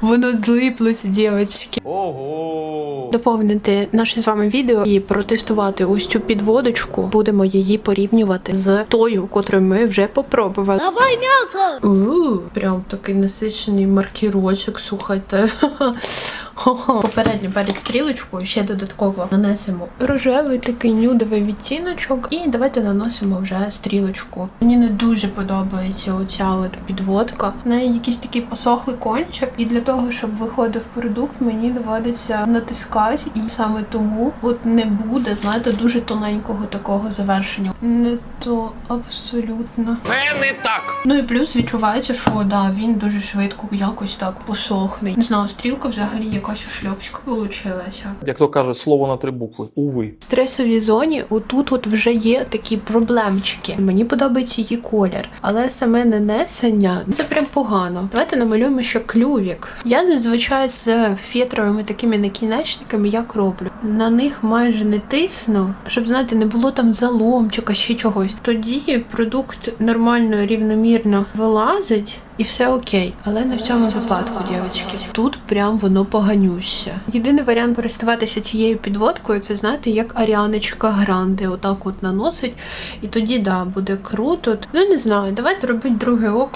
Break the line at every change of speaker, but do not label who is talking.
Воно злиплося, дівчатки.
Ого!
Доповнити наше з вами відео і протестувати ось цю підводочку. Будемо її порівнювати з тою, котру ми вже попробували.
Давай м'ясо!
Прям такий насичений маркірочок, слухайте. Хо-хо. Попередньо перед стрілочкою ще додатково нанесемо рожевий такий нюдовий відтіночок, і давайте наносимо вже стрілочку. Мені не дуже подобається оця от підводка. В неї якийсь такий посохлий кончик, і для того, щоб виходив продукт, мені доводиться натискати, і саме тому от не буде, знаєте, дуже тоненького такого завершення. Не то абсолютно.
Це не так!
Ну і плюс відчувається, що да, він дуже швидко якось так посохне. Не знаю, стрілка взагалі якась ушльопська получилася.
Як то кажуть, слово на три букви. Уви.
В стресовій зоні отут от вже є такі проблемчики. Мені подобається її колір, але саме нанесення ну, це прям погано. Давайте намалюємо ще клювік. Я зазвичай з фетровими такими накінечниками як роблю. На них майже не тисну, щоб знаєте, не було там заломчика, ще чогось. Тоді продукт нормально рівномірно вилазить. І все окей, але не в цьому випадку, дівчатки. Тут прям воно поганюще. Єдиний варіант користуватися цією підводкою, це знаєте, як Аріаночка Гранде, отак от наносить, і тоді да, буде круто. Ну не знаю, давайте робити друге око.